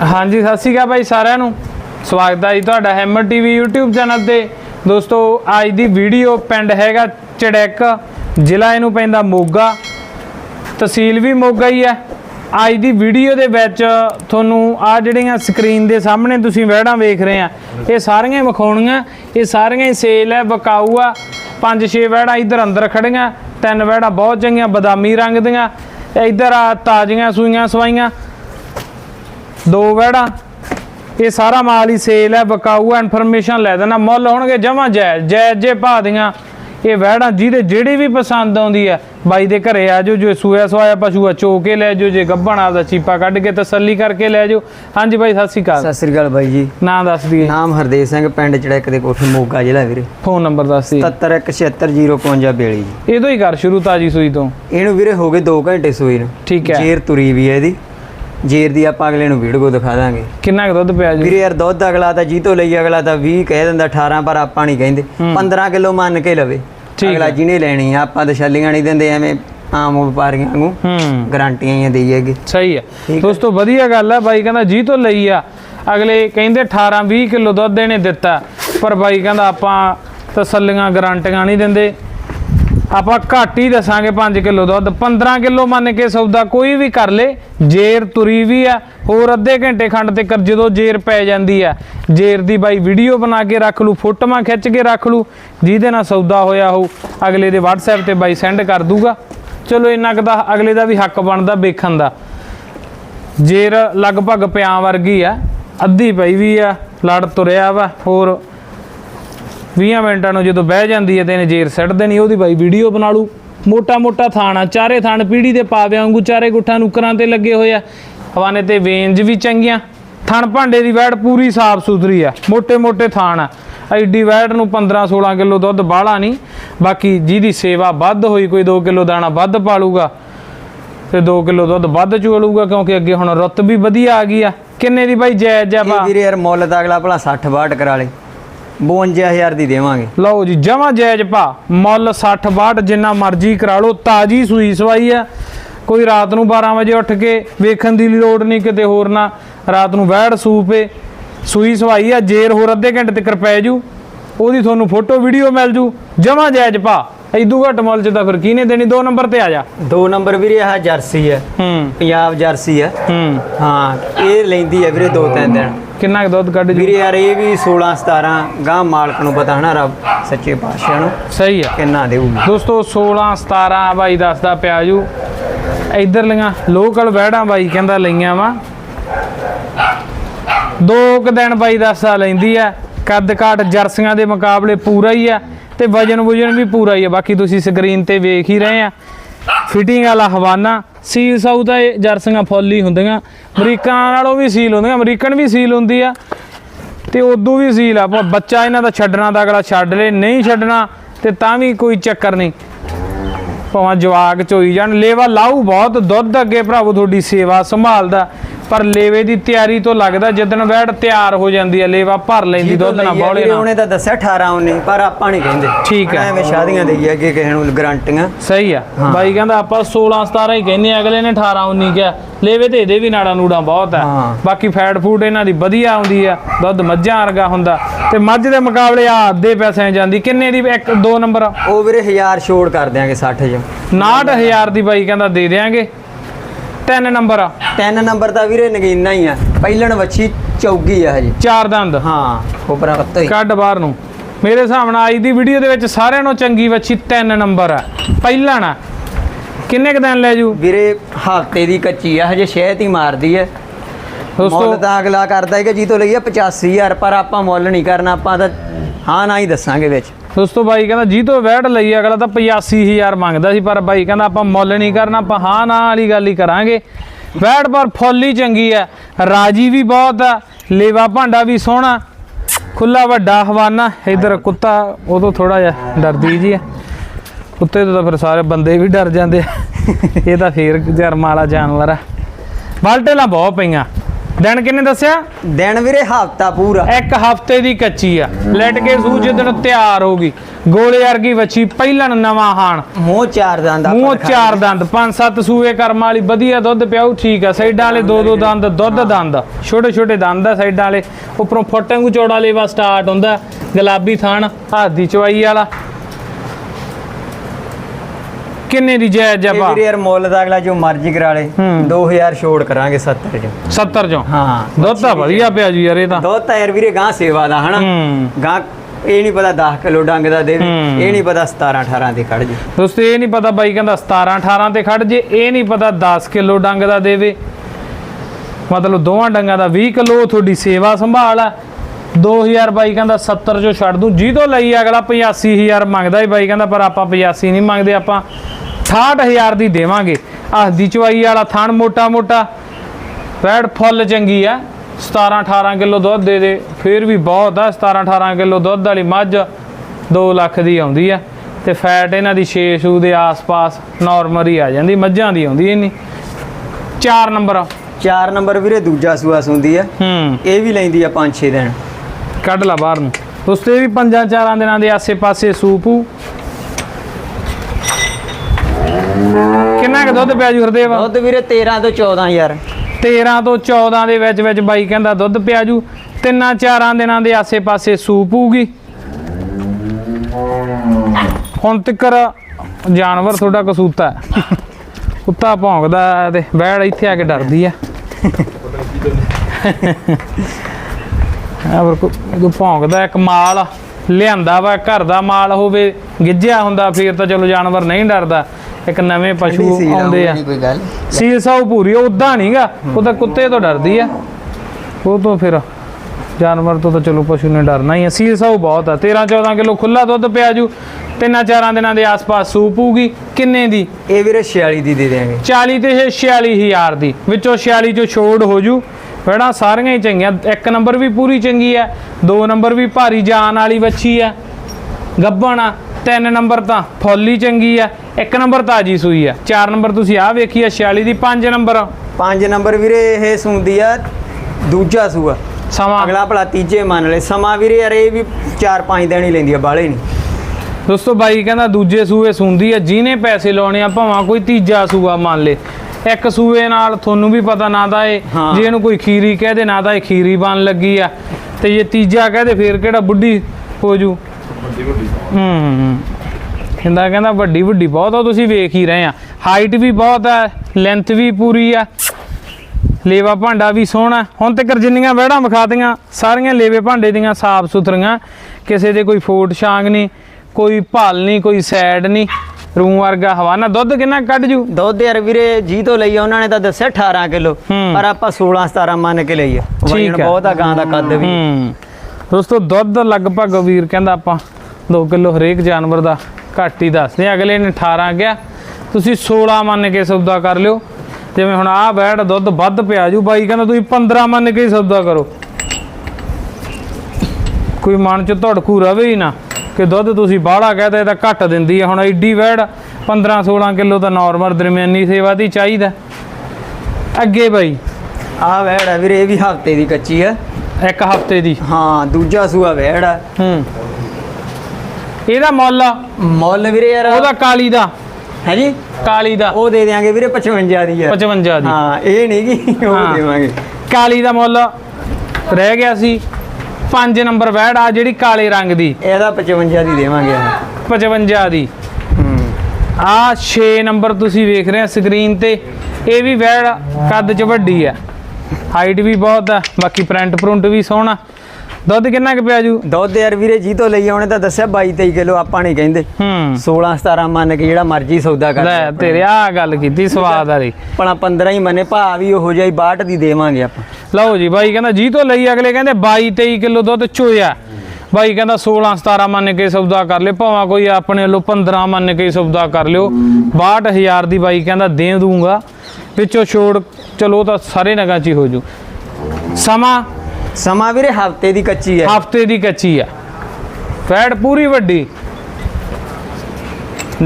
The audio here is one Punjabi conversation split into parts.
ਹਾਂਜੀ, ਸਤਿ ਸ਼੍ਰੀ ਅਕਾਲ ਭਾਈ ਸਾਰਿਆਂ ਨੂੰ। ਸਵਾਗਤ ਹੈ ਜੀ ਤੁਹਾਡਾ ਹੈਮਰ ਟੀਵੀ YouTube ਚੈਨਲ ਤੇ। ਦੋਸਤੋ, ਅੱਜ ਦੀ ਵੀਡੀਓ ਪਿੰਡ ਹੈਗਾ ਚੜੈਕ, ਜ਼ਿਲ੍ਹਾ ਇਹਨੂੰ ਪੈਂਦਾ ਮੋਗਾ। ਤਹਿਸੀਲ ਵੀ ਮੋਗਾ ਹੀ ਹੈ। ਅੱਜ ਦੀ ਵੀਡੀਓ ਦੇ ਵਿੱਚ ਤੁਹਾਨੂੰ ਆ ਜਿਹੜੀਆਂ ਸਕਰੀਨ ਦੇ ਸਾਹਮਣੇ ਤੁਸੀਂ ਵਹਿੜਾਂ ਵੇਖ ਰਹੇ ਆ, ਇਹ ਸਾਰੀਆਂ ਹੀ ਵਿਖਾਉਣੀਆਂ। ਇਹ ਸਾਰੀਆਂ ਹੀ ਸੇਲ ਹੈ, ਵਿਕਾਊ ਆ। ਪੰਜ ਛੇ ਵਹਿੜਾਂ ਇੱਧਰ ਅੰਦਰ ਖੜੀਆਂ ਤਿੰਨ ਵਹਿੜਾਂ ਬਹੁਤ ਚੰਗੀਆਂ, ਬਦਾਮੀ ਰੰਗ ਦੀਆਂ। ਇੱਧਰ ਆ ਤਾਜ਼ੀਆਂ ਸੂਈਆਂ ਸਵਾਈਆਂ। ਦੋ ਵੜਾ ਇਹ ਸਾਰਾ ਮਾਲ ਹੀ ਸੇਲ ਹੈ ਬਕਾਊ ਇਨਫੋਰਮੇਸ਼ਨ ਲੈ ਦੇਣਾ। ਮੁੱਲ ਹੋਣਗੇ ਜਮਾ ਜਾਇਜ਼ ਜਾਇਜ਼ ਜੇ ਭਾ ਦੀਆਂ। ਇਹ ਵਹਿੜਾਂ ਜਿਹਦੇ ਜਿਹੜੀ ਵੀ ਪਸੰਦ ਆਉਂਦੀ ਹੈ ਬਾਈ ਦੇ ਘਰੇ ਆ ਜਾਓ ਜੋ ਸੂਆ ਸਵਾਇਆ ਪਸ਼ੂ ਆ ਚੋ ਕੇ ਲੈ ਜਾਓ ਜੇ ਗੱਭਣ ਆਪਦਾ ਚੀਪਾ ਕੱਢ ਕੇ ਤਸੱਲੀ ਕਰਕੇ ਲੈ ਜਾਓ। ਹਾਂਜੀ ਬਾਈ ਸਤਿ ਸ਼੍ਰੀ ਅਕਾਲ। ਸਤਿ ਸ੍ਰੀ ਅਕਾਲ ਬਾਈ ਜੀ। ਨਾਂ ਦੱਸ ਦਈਏ। ਨਾਮ ਹਰਦੇਵ ਸਿੰਘ ਪਿੰਡ ਚੜੈਕ ਦੇ ਕੋਠੇ ਮੋਗਾ ਜ਼ਿਲ੍ਹਾ ਵੀਰੇ। ਫੋਨ ਨੰਬਰ ਦੱਸ ਦਈਏ। 7717055052 ਜੀ। ਇਹ ਤੋਂ ਹੀ ਕਰ ਸ਼ੁਰੂ ਤਾਜੀ ਸੂਈ ਤੋਂ। ਇਹਨੂੰ ਵੀਰੇ ਹੋ ਗਏ 2 ਘੰਟੇ ਸੂਈ ਨੂੰ। ਠੀਕ ਹੈ। ਜੇਰ ਤੁਰੀ ਵੀ ਹੈ ਇਹਦੀ। ਜੇਰ ਦੀ ਆਪਾਂ ਅਗਲੇ ਨੂੰ ਵੀਡੀਓ ਦਿਖਾ ਦਾਂਗੇ। ਕਿੰਨਾ ਕੁ ਦੁੱਧ ਪਿਆ ਜੀ? ਵੀਰੇ ਯਾਰ ਦੁੱਧ ਅਗਲਾ ਤਾਂ ਜੀ ਤੋਂ ਲਈ ਅਗਲਾ ਤਾਂ 20 ਕਹਿ ਦਿੰਦਾ 18 ਪਰ ਆਪਾਂ ਨਹੀਂ ਕਹਿੰਦੇ। 15 ਕਿਲੋ ਮੰਨ ਕੇ ਲਵੇ। ਅਗਲਾ ਜਿਹਨੇ ਲੈਣੀ ਆ ਆਪਾਂ ਤਾਂ ਛੱਲੀਆਂ ਨਹੀਂ ਦਿੰਦੇ ਐਵੇਂ ਆਮ ਵਪਾਰੀਆਂ ਨੂੰ ਹੂੰ। ਗਾਰੰਟੀਆਂ ਹੀ ਦੇਈਏਗੇ ਸਹੀ ਹੈ। ਦੋਸਤੋ ਵਧੀਆ ਗੱਲ ਹੈ ਬਾਈ ਕਹਿੰਦਾ ਜੀ ਤੋਂ ਲਈ ਆ। ਅਗਲੇ ਕਹਿੰਦੇ 18 20 ਕਿਲੋ ਦੁੱਧ ਇਹਨੇ ਦਿੱਤਾ। ਪਰ ਬਾਈ ਕਹਿੰਦਾ ਆਪਾਂ ਤਸੱਲੀਆਂ ਗਾਰੰਟੀਆਂ ਨਹੀਂ ਦਿੰਦੇ। ਆਪਾਂ ਘੱਟ ਹੀ ਦੱਸਾਂਗੇ 5 ਕਿਲੋ ਦੁੱਧ। 15 ਕਿਲੋ ਮੰਨ ਕੇ ਸੌਦਾ ਕੋਈ ਵੀ ਕਰ ਲੇ, ਜੇਰ ਤੁਰੀ ਵੀ ਆ, ਹੋਰ ਅੱਧੇ ਘੰਟੇ ਖੰਡ ਤੇ ਕਰ ਜਦੋਂ ਜੇਰ ਪੈ ਜਾਂਦੀ ਆ, ਜੇਰ ਦੀ ਬਾਈ ਵੀਡੀਓ ਬਣਾ ਕੇ ਰੱਖ ਲੂ, ਫੋਟੋਆਂ ਖਿੱਚ ਕੇ ਰੱਖ ਲੂ, ਜਿਹਦੇ ਨਾਲ ਸੌਦਾ ਹੋਇਆ ਹੋਊ, ਅਗਲੇ ਦੇ WhatsApp ਤੇ ਬਾਈ ਸੈਂਡ ਕਰ ਦੂਗਾ। ਚਲੋ ਇੰਨਾ ਕੁ ਦਾ ਅਗਲੇ ਦਾ ਵੀ ਹੱਕ ਬਣਦਾ ਵੇਖਣ ਦਾ। ਜੇਰ ਲਗਭਗ ਪਿਆਂ ਵਰਗੀ ਆ, ਅੱਧੀ ਪਈ ਵੀ ਆ, ਲੜ ਤੁਰਿਆ ਵਾ, ਹੋਰ 20 ਮਿੰਟਾਂ ਨੂੰ ਜਦੋਂ ਬਹਿ ਜਾਂਦੀ ਹੈ ਤੇ ਇਹਨੇ ਜੇਰ ਸੱਟ ਦੇਣੀ, ਉਹਦੀ ਬਾਈ ਵੀਡੀਓ ਬਣਾ ਲੂ ਮੋਟਾ ਮੋਟਾ ਥਾਣਾ ਚਾਰੇ ਥਾਣ ਪੀੜੀ ਦੇ ਪਾਵੇ ਵਾਂਗੂ ਚਾਰੇ ਗੁੱਠਾਂ ਨੁਕਰਾਂ ਤੇ ਲੱਗੇ ਹੋਏ ਆ। ਹਵਾਨੇ ਤੇ ਵੇਂਜ ਵੀ ਚੰਗੀਆਂ। ਥਣ ਭਾਂਡੇ ਦੀ ਵੈੜ ਪੂਰੀ ਸਾਫ਼ ਸੁਥਰੀ ਆ ਮੋٹے ਮੋٹے ਥਾਣ ਆ। ਐਡੀ ਵੈੜ ਨੂੰ 15 16 ਕਿਲੋ ਦੁੱਧ ਬਾਹਲਾ ਨਹੀਂ, ਬਾਕੀ ਜਿਹਦੀ ਸੇਵਾ ਵੱਧ ਹੋਈ, ਕੋਈ 2 ਕਿਲੋ ਦਾਣਾ ਵੱਧ ਪਾਲੂਗਾ ਤੇ 2 ਕਿਲੋ ਦੁੱਧ ਵੱਧ ਚੋਲੂਗਾ ਕਿਉਂਕਿ ਅੱਗੇ ਹੁਣ ਰੁੱਤ ਵੀ ਵਧੀਆ ਆ ਗਈ ਆ। ਕਿੰਨੇ ਦੀ ਬਾਈ ਜੈ ਆ ਬਾ ਵੀਰੇ ਯਾਰ ਮੁੱਲ ਤਾਂ ਅਗਲਾ ਭਲਾ 60 62 ਕਰਾ ਲੇ। 52000 ਦੀ ਦੇਵਾਂਗੇ। ਲਓ ਜੀ ਜਮਾ ਜਾਇਜ਼ ਭਾ ਮੁੱਲ 60 62 ਜਿੰਨਾ ਮਰਜ਼ੀ ਕਰਾ ਲਓ ਤਾਜੀ ਸੂਈ ਸਵਾਈ ਆ। ਕੋਈ ਰਾਤ ਨੂੰ 12 ਵਜੇ ਉੱਠ ਕੇ ਵੇਖਣ ਦੀ ਲੋੜ ਨਹੀਂ ਕਿਤੇ ਹੋਰ ਨਾ। ਰਾਤ ਨੂੰ ਵਹਿੜ ਸੂਪੇ ਸੂਈ ਸਵਾਈ ਆ ਜੇਰ ਹੋਰ ਅੱਧੇ ਘੰਟੇ ਤੱਕ ਪੈ ਜੂ। ਉਹਦੀ ਤੁਹਾਨੂੰ ਫੋਟੋ ਵੀਡੀਓ ਮਿਲ ਜੂ। ਜਮਾ ਜਾਇਜ਼ ਭਾ ਇਦੂ ਘੱਟ ਮੁੱਲ ਚ ਤਾਂ ਫਿਰ ਕਿਹਨੇ ਦੇਣੀ ਦੋ ਨੰਬਰ ਤੇ ਆ ਜਾ। ਦੋ ਨੰਬਰ ਵੀਰੇ ਆਹ ਜਰਸੀ ਹੈ ਹੂੰ। ਪੰਜਾਬ ਜਰਸੀ ਹੈ ਹੂੰ। ਹਾਂ ਇਹ ਲੈਂਦੀ ਹੈ ਵੀਰੇ ਦੋ ਤਿੰਨ ਦਿਨ। ਕਿੰਨਾ ਕੁ ਦੁੱਧ ਕੱਢ ਜੂ ਵੀਰੇ ਯਾਰ ਇਹ ਵੀ 16 17 ਗਾਂ ਮਾਲਕ ਨੂੰ ਪਤਾ ਹਨਾ ਰੱਬ ਸੱਚੇ ਪਾਤਸ਼ਾਹ ਨੂੰ। ਸਹੀ ਆ। ਕਿੰਨਾ ਦੇਊਗੀ। ਦੋਸਤੋ 16 17 ਬਾਈ ਦੱਸਦਾ ਪਿਆ ਜੂ। ਇਧਰ ਲੀਆਂ ਲੋਕਲ ਵਹਿੜਾਂ ਬਾਈ ਕਹਿੰਦਾ ਲਈਆਂ ਵਾ। ਦੋ ਕੁ ਦਿਨ ਬਾਈ ਦੱਸਦਾ ਲੈਂਦੀ ਆ। ਕੱਦ ਕਾਟ ਜਰਸੀਆਂ ਦੇ ਮੁਕਾਬਲੇ ਪੂਰਾ ਹੀ ਆ ਤੇ ਵਜਨ ਵੁਜਨ ਵੀ ਪੂਰਾ ਹੀ ਆ। ਬਾਕੀ ਤੁਸੀਂ ਸਕਰੀਨ ਤੇ ਵੇਖ ਹੀ ਰਹੇ ਆ। ਫਿਟਿੰਗ ਵਾਲਾ ਹਵਾਨਾ ਸੀਲ ਸਾਊ ਤਾਂ ਇਹ ਜਰਸੀਆਂ ਫੁੱਲ ਹੀ ਹੁੰਦੀਆਂ। ਅਮਰੀਕਨ ਨਾਲੋਂ ਵੀ ਸੀਲ ਹੁੰਦੀਆਂ, ਅਮਰੀਕਨ ਵੀ ਸੀਲ ਹੁੰਦੀ ਆ। ਤੇ ਉਦੋਂ ਵੀ ਸੀਲ ਆ ਬੱਚਾ ਇਹਨਾਂ ਦਾ ਛੱਡਣਾ ਤਾਂ ਅਗਲਾ ਛੱਡ ਲੇ, ਨਹੀਂ ਛੱਡਣਾ ਤੇ ਤਾਂ ਵੀ ਕੋਈ ਚੱਕਰ ਨਹੀਂ। ਭਾਵੇਂ ਜਵਾਕ ਚੋਈ ਜਾਣ, ਲੇਵਾ ਲਾਊ ਬਹੁਤ, ਦੁੱਧ ਅੱਗੇ ਭਰਾਵੋ ਤੁਹਾਡੀ ਸੇਵਾ ਸੰਭਾਲਦਾ। ਪਰ ਲੇਵੇ ਦੀ ਤਿਆਰੀ ਤੋਂ ਲੱਗਦਾ ਜਦੋਂ ਵੈੜ ਤਿਆਰ ਹੋ ਜਾਂਦੀ ਹੈ ਲੇਵਾ ਭਰ ਲੈਂਦੀ ਦੁੱਧ ਨਾਲ ਬੌਲੇ ਨਾਲ ਉਹਨੇ ਤਾਂ ਦੱਸਿਆ 18 19 ਪਰ ਆਪਾਂ ਨਹੀਂ ਕਹਿੰਦੇ। ਠੀਕ ਹੈ। ਐਵੇਂ ਸ਼ਾਦੀਆਂ ਦੇਈ ਅੱਗੇ ਕਿਸੇ ਨੂੰ ਗਾਰੰਟੀਆਂ। ਸਹੀ ਆ। ਬਾਈ ਕਹਿੰਦਾ ਆਪਾਂ 16 17 ਹੀ ਕਹਿੰਦੇ ਆ, ਅਗਲੇ ਨੇ 18 19 ਕਿਹਾ। ਲੇਵੇ ਤੇ ਇਹਦੇ ਵੀ ਨਾੜਾ ਨੂੜਾ ਬਹੁਤ ਆ। ਬਾਕੀ ਫੈਟ ਫੂਡ ਇਹਨਾਂ ਦੀ ਵਧੀਆ ਆਉਂਦੀ ਆ ਦੁੱਧ ਮੱਝਾਂ ਵਰਗਾ ਹੁੰਦਾ। ਤੇ ਮੱਝ ਦੇ ਮੁਕਾਬਲੇ ਆ ਅੱਧੇ ਪੈਸਿਆਂ ਜਾਂਦੀ ਕਿੰਨੇ ਦੀ? ਇੱਕ ਦੋ ਨੰਬਰ। ਉਹ ਵੀਰੇ 1000 ਛੋੜ ਕਰ ਦਿਆਂਗੇ 60 ਚ। 69000 ਦੀ ਬਾਈ ਕਹਿੰਦਾ ਦੇ ਦੇਾਂਗੇ ਤਿੰਨ ਨੰਬਰ ਆ। ਤਿੰਨ ਨੰਬਰ ਤਾਂ ਵੀਰੇ ਨਗੀਨਾ ਹੀ ਆ। ਪਹਿਲਣ ਵੱਛੀ ਚੌਗੀ ਆ ਹਜੇ। ਚਾਰ ਦੰਦ। ਹਾਂ ਉਪਰਾਂ ਉੱਤੇ ਹੀ। ਕੱਢ ਬਾਹਰ ਨੂੰ। ਮੇਰੇ ਹਿਸਾਬ ਨਾਲ ਅੱਜ ਦੀ ਵੀਡੀਓ ਦੇ ਵਿੱਚ ਸਾਰਿਆਂ ਨੂੰ ਚੰਗੀ ਵੱਛੀ ਤਿੰਨ ਨੰਬਰ ਆ। ਪਹਿਲਾਂ ਨਾ ਕਿੰਨੇ ਕ ਦਿਨ ਲੈ ਜੂ? ਵੀਰੇ ਹਫ਼ਤੇ ਦੀ ਕੱਚੀ ਆ ਹਜੇ ਸ਼ਹਿਦ ਹੀ ਮਾਰਦੀ ਹੈ ਮੁੱਲ ਤਾਂ ਅਗਲਾ ਕਰਦਾ ਹੈ ਕਿ ਜੀ ਤੋਂ ਲਈ ਆ 85000 ਪਰ ਆਪਾਂ ਮੁੱਲ ਨਹੀਂ ਕਰਨਾ ਆਪਾਂ ਤਾਂ ਹਾਂ ਨਾ ਹੀ ਦੱਸਾਂਗੇ ਵਿੱਚ। ਦੋਸਤੋ ਬਾਈ ਕਹਿੰਦਾ, ਜੀ ਤੋਂ ਵੈਟ ਲਈ ਅਗਲਾ ਤਾਂ 85000 ਮੰਗਦਾ ਸੀ, ਪਰ ਬਾਈ ਕਹਿੰਦਾ, ਆਪਾਂ ਮੁੱਲ ਨਹੀਂ ਕਰਨਾ, ਆਪਾਂ ਹਾਂ ਨਾ ਵਾਲੀ ਗੱਲ ਹੀ ਕਰਾਂਗੇ। ਵੈਟ ਪਰ ਫੁੱਲ ਹੀ ਚੰਗੀ ਆ, ਰਾਜੀ ਵੀ ਬਹੁਤ ਆ, ਲੇਵਾ ਭਾਂਡਾ ਵੀ ਸੋਹਣਾ, ਖੁੱਲਾ ਵੱਡਾ ਹਵਾਨਾ, ਇਧਰ ਕੁੱਤਾ ਉਹ ਤੋਂ ਥੋੜਾ ਜਿਹਾ ਡਰਦੀ ਜੀ ਹੈ ਕੁੱਤੇ ਤੋਂ ਤਾਂ ਫਿਰ ਸਾਰੇ ਬੰਦੇ ਵੀ ਡਰ ਜਾਂਦੇ ਆ। ਇਹ ਤਾਂ ਫੇਰ ਜਰਮ ਵਾਲਾ ਜਾਨਵਰ ਆ। ਬਾਲਟੇਲਾਂ ਬਹੁਤ ਪਈਆਂ। ਦਿਨ ਕਿੰਨੇ ਦੱਸਿਆ? ਦਿਨ ਵੀਰੇ ਹਫਤਾ ਪੂਰਾ। ਇੱਕ ਹਫ਼ਤੇ ਦੀ ਕੱਚੀ ਆ। ਲੈਟ ਕੇ ਸੂ ਜਿੱਦਣ ਤਿਆਰ ਹੋਗੀ ਗੋਲੇ ਵਰਗੀ ਵੱਛੀ ਪਹਿਲਣ ਨਵਾਂ ਹਾਣ। ਮੂੰਹ ਚਾਰ ਦੰਦ ਮੂੰਹ ਚਾਰ ਦੰਦ ਪੰਜ ਸੱਤ ਸੂਏ ਕਰਮ ਵਾਲੀ ਵਧੀਆ ਦੁੱਧ ਪਿਆਉ ਠੀਕ ਆ। ਸਾਈਡਾਂ ਵਾਲੇ ਦੋ ਦੋ ਦੰਦ ਦੁੱਧ ਦੰਦ ਛੋਟੇ ਛੋਟੇ ਦੰਦ ਆ ਸਾਈਡਾਂ ਵਾਲੇ। ਉੱਪਰੋਂ ਫੁੱਟਾਂ ਨੂੰ ਚੌੜਾ ਲੇਵਾ ਸਟਾਰਟ ਹੁੰਦਾ। ਗੁਲਾਬੀ ਥਾਣ ਹੱਥ ਦੀ ਚਵਾਈ ਵਾਲਾ। ਕਿੰਨੇ ਦੀ ਜਾਇਜ਼ ਇਹ ਜਬਾ ਵੀਰੇ ਯਾਰ ਮੁੱਲ ਦਾ ਅਗਲਾ ਜੋ ਮਰਜ਼ੀ ਕਰਾ ਲੇ। ਹੂੰ। 2000 ਛੋੜ ਕਰਾਂਗੇ 70 ਚ। 70 ਚੋਂ? ਹਾਂ। ਦੁੱਧ ਤਾਂ ਵਧੀਆ ਪਿਆ ਜੀ ਯਾਰ ਇਹ ਤਾਂ। ਦੋ ਤਾਂ ਯਾਰ ਵੀਰੇ ਗਾਂ ਸੇਵਾ ਦਾ ਹਨਾ? ਹੂੰ। ਗਾਂ ਇਹ ਨਹੀਂ ਪਤਾ 10 ਕਿਲੋ ਡੰਗ ਦਾ ਦੇਵੇ। ਇਹ ਨਹੀਂ ਪਤਾ 17 18 ਦੇ ਖੜ ਜੇ। ਦੋਸਤੋ ਇਹ ਨਹੀਂ ਪਤਾ ਬਾਈ ਕਹਿੰਦਾ 17 18 ਤੇ ਖੜ ਜੇ ਇਹ ਨਹੀਂ ਪਤਾ 10 ਕਿਲੋ ਡੰਗ ਦਾ ਦੇਵੇ। ਮਤਲਬ ਦੋਵਾਂ ਡੰਗਾਂ ਦਾ 20 ਕਿਲੋ ਤੁਹਾਡੀ ਸੇਵਾ ਸੰਭਾਲ ਆ। 2000 ਬਾਈ ਕਹਿੰਦਾ 70 ਚੋਂ ਛੱਡ ਦੂੰ ਜਿਹਦੋਂ ਲਈ ਅਗਲਾ 85000 ਮੰਗਦਾ ਹੀ ਬਾਈ ਕਹਿੰਦਾ ਪਰ ਆਪਾਂ 85 ਨਹੀਂ ਮੰਗਦੇ ਆਪਾਂ। 68000 ਦੀ ਦੇਵਾਂਗੇ। ਆਹ ਦੀ ਚਵਾਈ ਵਾਲਾ ਥਣ ਮੋਟਾ ਮੋਟਾ। ਵੈੜ ਫੁੱਲ ਚੰਗੀ ਆ। 17 18 ਕਿਲੋ ਦੁੱਧ ਦੇ ਦੇ। ਫਿਰ ਵੀ ਬਹੁਤ ਆ 17 18 ਕਿਲੋ ਦੁੱਧ ਵਾਲੀ ਮੱਝ। 2 ਲੱਖ ਦੀ ਆਉਂਦੀ ਆ। ਤੇ ਫੈਟ ਇਹਨਾਂ ਦੀ 6 ਸੂ ਦੇ ਆਸ-ਪਾਸ ਨਾਰਮਲ ਹੀ ਆ ਜਾਂਦੀ ਮੱਝਾਂ ਦੀ ਆਉਂਦੀ ਇੰਨੀ। 4 ਨੰਬਰ 4 ਨੰਬਰ ਵੀਰੇ ਦੂਜਾ ਸੂਆ ਸੁੰਦੀ ਆ। ਹੂੰ। ਇਹ ਵੀ ਲੈਂਦੀ ਆ 5-6 ਦਿਨ। ਕੱਢ ਲਾ ਬਾਹਰ ਨੂੰ। ਉਸਤੇ ਵੀ ਪੰਜਾਂ ਚਾਰਾਂ ਦਿਨਾਂ ਦੇ ਆਸੇ-ਪਾਸੇ ਸੂਪੂ ਕਿੰਨਾ ਕੁ ਦੁੱਧ ਪਿਆ ਜੂ ਹਰਦੇਵ? ਦੁੱਧ ਵੀਰੇ 13 ਤੋਂ 14 ਯਾਰ। 13 ਤੋਂ 14 ਦੇ ਵਿੱਚ ਵਿੱਚ ਬਾਈ ਕਹਿੰਦਾ ਦੁੱਧ ਪਿਆ ਜੂ। ਤਿੰਨਾਂ ਚਾਰਾਂ ਦਿਨਾਂ ਦੇ ਆਸੇ-ਪਾਸੇ ਸੂਪ ਹੋਊਗੀ ਹੁਣ ਤੱਕਰ ਜਾਨਵਰ ਤੁਹਾਡਾ ਕਸੂਤਾ ਹੈ। ਕੁੱਤਾ ਭੌਂਕਦਾ ਤੇ ਬੈੜ ਇੱਥੇ ਆ ਕੇ ਡਰਦੀ ਆ ਆ ਕੋ ਭੌਂਕਦਾ ਇੱਕ ਮਾਲ ਲਿਆਂਦਾ ਵਾ ਘਰ ਦਾ ਮਾਲ ਹੋਵੇ ਗਿੱਜਿਆ ਹੁੰਦਾ ਫੇਰ ਤਾਂ ਚਲੋ ਜਾਨਵਰ ਨਹੀਂ ਡਰਦਾ। ਇੱਕ ਨਵੇਂ ਪਸ਼ੂ ਆਉਂਦੇ ਆ। ਕੋਈ ਗੱਲ? ਸੀਲ ਪੂਰੀ ਉਦਾਂ ਨਹੀਂਗਾ ਉਹ ਤਾਂ ਕੁੱਤੇ ਤੋਂ ਡਰਦੀ ਆ। ਉਹ ਤੋਂ ਫਿਰ ਜਾਨਵਰ ਤੋਂ ਤਾਂ ਚਲੋ ਪਸ਼ੂ ਨੇ ਡਰਨਾ ਹੀ ਆ। ਸੀਲ ਸਾਊ ਬਹੁਤ ਆ। 13 14 ਕਿਲੋ ਖੁੱਲਾ ਦੁੱਧ ਪਿਆ ਜੂ। ਤਿੰਨਾਂ ਚਾਰਾਂ ਦਿਨਾਂ ਦੇ ਆਸ-ਪਾਸ ਸੂਪ ਹੋਊਗੀ ਕਿੰਨੇ ਦੀ? ਇਹ ਵੀਰੇ 46 ਦੀ ਦੇ ਦੇਾਂਗੇ 40 ਤੇ ਇਹ 46000 ਦੀ। ਵਿੱਚੋਂ 46 ਚੋਂ ਛੋੜ ਹੋ ਜੂ। ਬੜਾ ਸਾਰੀਆਂ ਹੀ ਚੰਗੀਆਂ। ਇੱਕ ਨੰਬਰ ਵੀ ਪੂਰੀ ਚੰਗੀ ਆ। ਦੋ ਨੰਬਰ ਵੀ ਭਾਰੀ ਜਾਨ ਵਾਲੀ ਵੱਛੀ ਆ। ਗੱਬਣ ਆ। ਤਿੰਨ ਨੰਬਰ ਤਾਂ ਫੁੱਲੀ ਚੰਗੀ ਆ ਇੱਕ ਨੰਬਰ ਤਾਜੀ ਸੂਈ ਆ। ਚਾਰ ਨੰਬਰ ਤੁਸੀਂ ਆ ਵੇਖੀ ਆ 46 ਦੀ ਪੰਜ ਨੰਬਰ। 5 ਨੰਬਰ ਵੀਰੇ ਇਹ ਸੁੰਦੀ ਆ ਦੂਜਾ ਸੂਆ। ਸਮਾਂ। ਅਗਲਾ ਭਲਾ ਤੀਜੇ ਮੰਨ ਲੈ। ਸਮਾਂ ਵੀਰੇ ਯਾਰ ਇਹ ਵੀ 4-5 ਦਿਨ ਹੀ ਲੈਂਦੀ ਆ ਬਾਲੇ ਨਹੀਂ। ਦੋਸਤੋ ਬਾਈ ਕਹਿੰਦਾ ਦੂਜੇ ਸੂਏ ਸੁੰਦੀ ਆ ਜਿਹਨੇ ਪੈਸੇ ਲਾਉਣੇ ਆ ਭਾਵੇਂ ਕੋਈ ਤੀਜਾ ਸੂਆ ਮੰਨ ਲੇ। ਇੱਕ ਸੂਏ ਨਾਲ ਤੁਹਾਨੂੰ ਵੀ ਪਤਾ ਨਾ ਤਾਂ ਇਹ। ਜੇ ਇਹਨੂੰ ਕੋਈ ਖੀਰੀ ਕਹਦੇ ਨਾ ਤਾਂ ਇਹ ਖੀਰੀ ਬਣ ਲੱਗੀ ਆ। ਤੇ ਜੇ ਤੀਜਾ ਕਹਦੇ ਫੇਰ ਕਿਹੜਾ ਬੁੱਢੀ ਹੋ ਜੂ? ਹੂੰ ਕਹਿੰਦਾ ਕਹਿੰਦਾ ਵੱਡੀ ਵੱਡੀ ਬਹੁਤ ਆ ਤੁਸੀਂ ਵੇਖ ਹੀ ਰਹੇ ਆ। ਹਾਈਟ ਵੀ ਬਹੁਤ ਆ ਲੈਂਥ ਵੀ ਪੂਰੀ ਆ। ਲੇਵਾ ਭਾਂਡਾ ਵੀ ਸੋਹਣਾ। ਹੁਣ ਤੱਕ ਜਿੰਨੀਆਂ ਵਹਿੜਾਂ ਵਿਖਾਤੀਆਂ ਸਾਰੀਆਂ ਲੇਵੇ ਭਾਂਡੇ ਦੀਆਂ ਸਾਫ਼ ਸੁਥਰੀਆਂ। ਕਿਸੇ ਦੇ ਕੋਈ ਫੋਟ ਛਾਂਗ ਨਹੀਂ ਕੋਈ ਭਲ ਨਹੀਂ ਕੋਈ ਸੈਡ ਨਹੀਂ। ਰੂਮ ਵਰਗਾ ਹਵਾਨਾ ਦੁੱਧ ਕਿੰਨਾ ਕੱਢ ਜੂ? ਦੁੱਧ ਯਾਰ ਵੀਰੇ ਜੀ ਤੋਂ ਲਈ ਉਹਨਾਂ ਨੇ ਤਾਂ ਦੱਸਿਆ 18 ਕਿਲੋ। ਪਰ ਆਪਾਂ 16 17 ਮੰਨ ਕੇ ਲਈ ਵਜਨ। ਬਹੁਤ ਆ ਗਾਂ ਦਾ ਕੱਦ ਵੀ। ਦੋਸਤੋ, ਦੁੱਧ ਲਗਭਗ ਵੀਰ ਕਹਿੰਦਾ ਆਪਾਂ 2 ਕਿਲੋ ਹਰੇਕ ਜਾਨਵਰ ਦਾ ਘੱਟ ਹੀ ਦੱਸਦੇ ਆ। ਅਗਲੇ ਨੇ 18 ਗਿਆ ਤੁਸੀਂ 16 ਮੰਨ ਕੇ ਸੌਦਾ ਕਰ ਲਿਓ। ਜਿਵੇਂ ਹੁਣ ਆਹ ਬੈੜ ਦੁੱਧ ਵੱਧ ਪਿਆ ਜੂ, ਬਾਈ ਕਹਿੰਦਾ ਤੁਸੀਂ 15 ਮੰਨ ਕੇ ਸੌਦਾ ਕਰੋ। ਕੋਈ ਮਨ ਚ ਧੜਕੂ ਰਵੇ ਹੀ ਨਾ ਕਿ ਦੁੱਧ ਤੁਸੀਂ ਬਾਹਲਾ ਕਹਦੇ ਇਹ ਤਾਂ ਘੱਟ ਦਿੰਦੀ ਹੈ ਹੁਣ ਐਡੀ ਵੈੜ 15 16 ਕਿਲੋ ਤਾਂ ਨਾਰਮਲ ਦਰਮਿਆਨੀ ਸੇਵਾ ਦੀ ਚਾਹੀਦਾ। ਅੱਗੇ ਬਾਈ। ਆਹ ਵੈੜ ਆ ਵੀਰੇ, ਇਹ ਵੀ ਹਫ਼ਤੇ ਦੀ ਕੱਚੀ ਆ। ਇੱਕ ਹਫ਼ਤੇ ਦੀ। ਹਾਂ ਦੂਜਾ ਸੂਆ ਵੈੜ ਆ ਹੂੰ। ਇਹਦਾ ਮੁੱਲ? ਮੁੱਲ ਵੀਰੇ ਯਾਰ ਉਹਦਾ ਕਾਲੀ ਦਾ। ਹੈ ਜੀ ਕਾਲੀ ਦਾ। ਉਹ ਦੇ ਦਿਆਂਗੇ ਵੀਰੇ 55 ਦੀ ਆ 55 ਦੀ। ਹਾਂ ਇਹ ਨਹੀਂ ਕਿ ਉਹ। ਦੇਵਾਂਗੇ। ਕਾਲੀ ਦਾ ਮੁੱਲ ਰਹਿ ਗਿਆ ਸੀ। 5 ਨੰਬਰ ਵੈੜ ਆ ਜਿਹੜੀ ਕਾਲੇ ਰੰਗ ਦੀ। ਇਹਦਾ 55 ਦੀ ਦੇਵਾਂਗੇ ਆਹ। 55 ਦੀ। ਹੂੰ ਆ 6 ਨੰਬਰ ਤੁਸੀਂ ਵੇਖ ਰਹੇ ਆ ਸਕਰੀਨ ਤੇ। ਇਹ ਵੀ ਵੈੜ ਕੱਦ ਚ ਵੱਡੀ ਆ। ਹਾਈਟ ਵੀ ਬਹੁਤ ਆ ਬਾਕੀ ਪ੍ਰਿੰਟ ਪ੍ਰਿੰਟ ਵੀ ਸੋਹਣਾ। ਦੁੱਧ ਕਿੰਨਾ ਕੁ ਪਿਆ ਜੂ? ਦੁੱਧ ਯਾਰ ਵੀਰੇ ਜੀ ਤੋਂ ਲਈ ਆਉਣੇ ਤਾਂ ਦੱਸਿਆ 22 23 ਕਿਲੋ ਆਪਾਂ ਨਹੀਂ ਕਹਿੰਦੇ। ਹੂੰ। 16 17 ਮੰਨ ਕੇ ਜਿਹੜਾ ਮਰਜ਼ੀ ਸੌਦਾ ਕਰ ਲੈ ਤੇਰੇ ਆ ਗੱਲ ਕੀਤੀ ਸਵਾਦ ਵਾਲੀ ਆਪਣਾ 15 ਹੀ ਮੰਨੇ ਭਾ ਵੀ ਉਹੋ ਜਿਹਾ ਹੀ 62 ਦੀ ਦੇਵਾਂਗੇ ਆਪਾਂ। ਲਓ ਜੀ ਬਾਈ ਕਹਿੰਦਾ ਜੀ ਤੋਂ ਲਈ ਅਗਲੇ ਕਹਿੰਦੇ 22 23 ਕਿਲੋ ਦੁੱਧ ਚੋਇਆ। ਬਾਈ ਕਹਿੰਦਾ 16 17 ਮੰਨ ਕੇ ਸੌਦਾ ਕਰ ਲਿਓ ਭਾਵੇਂ ਕੋਈ ਆਪਣੇ ਵੱਲੋਂ 15 ਮੰਨ ਕੇ ਸੌਦਾ ਕਰ ਲਿਓ। 62000 ਦੀ ਬਾਈ ਕਹਿੰਦਾ ਦੇ ਦੂੰਗਾ। ਵਿੱਚੋਂ ਛੋੜ ਚਲੋ ਉਹ ਤਾਂ ਸਾਰੇ ਨਗਾਂ ਚ ਹੀ ਹੋ ਜੂ ਸਮਾਂ ਸਮਾਂ ਵੀਰੇ ਹਫ਼ਤੇ ਦੀ ਕੱਚੀ ਹੈ। ਹਫ਼ਤੇ ਦੀ ਕੱਚੀ ਆ। ਫੈਟ ਪੂਰੀ ਵੱਡੀ।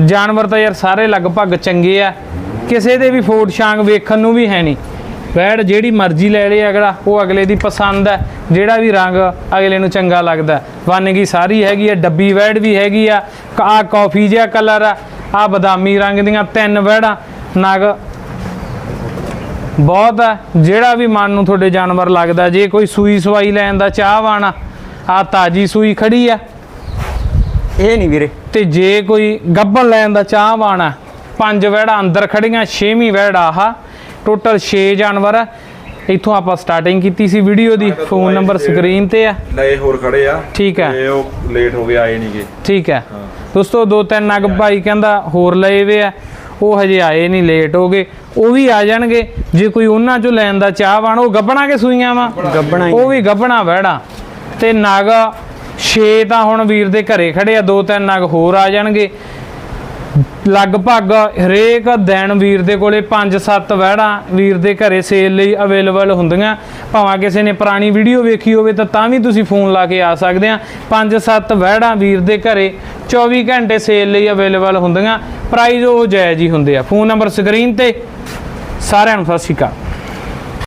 ਜਾਨਵਰ ਤਾਂ ਯਾਰ ਸਾਰੇ ਲਗਭਗ ਚੰਗੇ ਆ। ਕਿਸੇ ਦੇ ਵੀ ਫੋਟ ਛਾਂਗ ਵੇਖਣ ਨੂੰ ਵੀ ਹੈ ਨਹੀਂ। ਵੈੜ ਜਿਹੜੀ ਮਰਜ਼ੀ ਲੈ ਲੇ ਅਗਲਾ ਉਹ ਅਗਲੇ ਦੀ ਪਸੰਦ ਹੈ। ਜਿਹੜਾ ਵੀ ਰੰਗ ਅਗਲੇ ਨੂੰ ਚੰਗਾ ਲੱਗਦਾ ਵਾਨਗੀ ਸਾਰੀ ਹੈਗੀ ਆ ਡੱਬੀ ਵੈੜ ਵੀ ਹੈਗੀ ਆ। ਆ ਕਾਫੀ ਜਿਹਾ ਕਲਰ ਆ। ਆ ਬਦਾਮੀ ਰੰਗ ਦੀਆਂ ਤਿੰਨ ਵੈੜਾਂ ਨਗ ਬਹੁਤ ਹੈ ਜਿਹੜਾ ਵੀ ਮਨ ਨੂੰ ਤੁਹਾਡੇ ਜਾਨਵਰ ਲੱਗਦਾ ਜੇ ਕੋਈ ਸੂਈ ਸਵਾਈ ਲੈਣ ਦਾ ਚਾਹਵਾਨ ਆ ਆ ਤਾਜੀ ਸੂਈ ਖੜੀ ਆ। ਇਹ ਨਹੀਂ ਵੀਰੇ। ਤੇ ਜੇ ਕੋਈ ਗੱਭਣ ਲੈਣ ਦਾ ਚਾਹਵਾਨ ਆ ਪੰਜ ਵਹਿੜਾ ਅੰਦਰ ਖੜੀਆਂ ਛੇਵੀਂ ਵਹਿੜਾ ਆਹ ਟੋਟਲ 6 ਜਾਨਵਰ ਆ। ਇੱਥੋਂ ਆਪਾਂ ਸਟਾਰਟਿੰਗ ਕੀਤੀ ਸੀ ਵੀਡੀਓ ਦੀ ਫੋਨ ਨੰਬਰ ਸਕਰੀਨ ਤੇ ਆ। ਲਏ ਹੋਰ ਖੜੇ ਆ। ਠੀਕ ਹੈ। ਤੇ ਉਹ ਲੇਟ ਹੋ ਗਏ ਆਏ ਨਹੀਂਗੇ ਠੀਕ ਹੈ। ਦੋਸਤੋ ਦੋ ਤਿੰਨ ਨਗ ਭਾਈ ਕਹਿੰਦਾ ਹੋਰ ਲਏ ਵੇ ਆ। ਉਹ ਹਜੇ ਆਏ ਨਹੀਂ ਲੇਟ ਹੋ ਗਏ। ਉਹ ਵੀ ਆ ਜਾਣਗੇ। ਜੇ ਕੋਈ ਉਹਨਾਂ ਚੋਂ ਲੈਣ ਦਾ ਚਾਹਵਾਨ ਉਹ ਗੱਬਣਾ ਕੇ ਸੂਈਆਂ ਵਾ। ਗੱਬਣਾ ਉਹ ਵੀ ਗੱਬਣਾ ਵਹਿੜਾ। ਤੇ ਨਗ 6 ਤਾਂ ਹੁਣ ਵੀਰ ਦੇ ਘਰੇ ਖੜੇ ਆ ਦੋ ਤਿੰਨ ਨਗ ਹੋਰ ਆ ਜਾਣਗੇ। ਲਗਭਗ ਹਰੇਕ ਦਿਨ ਵੀਰ ਦੇ ਕੋਲੇ 5-7 ਵਹਿੜਾਂ ਵੀਰ ਦੇ ਘਰੇ ਸੇਲ ਲਈ ਅਵੇਲੇਬਲ ਹੁੰਦੀਆਂ। ਭਾਵੇਂ ਕਿਸੇ ਨੇ ਪੁਰਾਣੀ ਵੀਡੀਓ ਵੇਖੀ ਹੋਵੇ ਤਾਂ ਤਾਂ ਵੀ ਤੁਸੀਂ ਫੋਨ ਲਾ ਕੇ ਆ ਸਕਦੇ ਆ। 5-7 ਵਹਿੜਾਂ ਵੀਰ ਦੇ ਘਰੇ 24 ਘੰਟੇ ਸੇਲ ਲਈ ਅਵੇਲੇਬਲ ਹੁੰਦੀਆਂ। ਪ੍ਰਾਈਸ ਉਹ ਜਾਇਜ਼ ਹੀ ਹੁੰਦੇ ਆ। ਫੋਨ ਨੰਬਰ ਸਕਰੀਨ ਤੇ। ਸਾਰਿਆਂ ਨੂੰ ਸਤਿ ਸ਼੍ਰੀ ਅਕਾਲ।